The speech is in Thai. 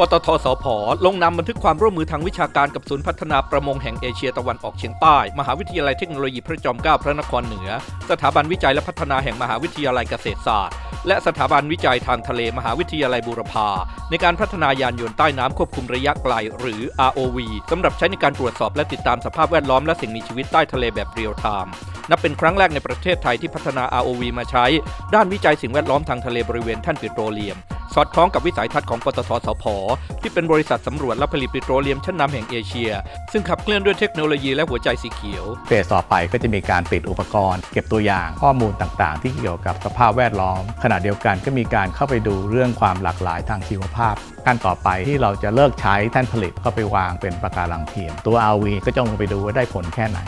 ปตทสพลงนามบันทึกความร่วมมือทางวิชาการกับศูนย์พัฒนาประมงแห่งเอเชียตะวันออกเฉียงใต้ มหาวิทยาลัยเทคโนโลยีพระจอมเกล้าพระนครเหนือ สถาบันวิจัยและพัฒนาแห่งมหาวิทยาลัยเกษตรศาสตร์ และสถาบันวิจัยทางทะเลมหาวิทยาลัยบูรพาในการพัฒนายานยนต์ใต้น้ำควบคุมระยะไกล หรือ ROV สำหรับใช้ในการตรวจสอบและติดตามสภาพแวดล้อมและสิ่งมีชีวิตใต้ทะเลแบบเรียลไทม์นับเป็นครั้งแรกในประเทศไทยที่พัฒนา ROV มาใช้ ด้านวิจัยสิ่งแวดล้อมทางทะเลบริเวณแท่นปิโตรเลียม สอดคล้องกับวิสัยทัศน์ของปตทสพที่เป็นบริษัทสำรวจและผลิตปิโตรเลียมชั้นนำแห่งเอเชีย ซึ่งขับเคลื่อนด้วยเทคโนโลยีและหัวใจสีเขียวเฟสต่อไปก็จะมีการติดอุปกรณ์ เก็บตัวอย่างข้อมูลต่างๆ ที่เกี่ยวกับสภาพแวดล้อม ขณะเดียวกันก็มีการเข้าไปดูเรื่องความหลากหลายทางชีวภาพขั้นต่อไปที่เราจะเลิกใช้แท่นผลิตเข้าไปวางเป็นประการังเทียม ตัว RV ก็จะลงไปดูว่าได้ผลแค่ไหน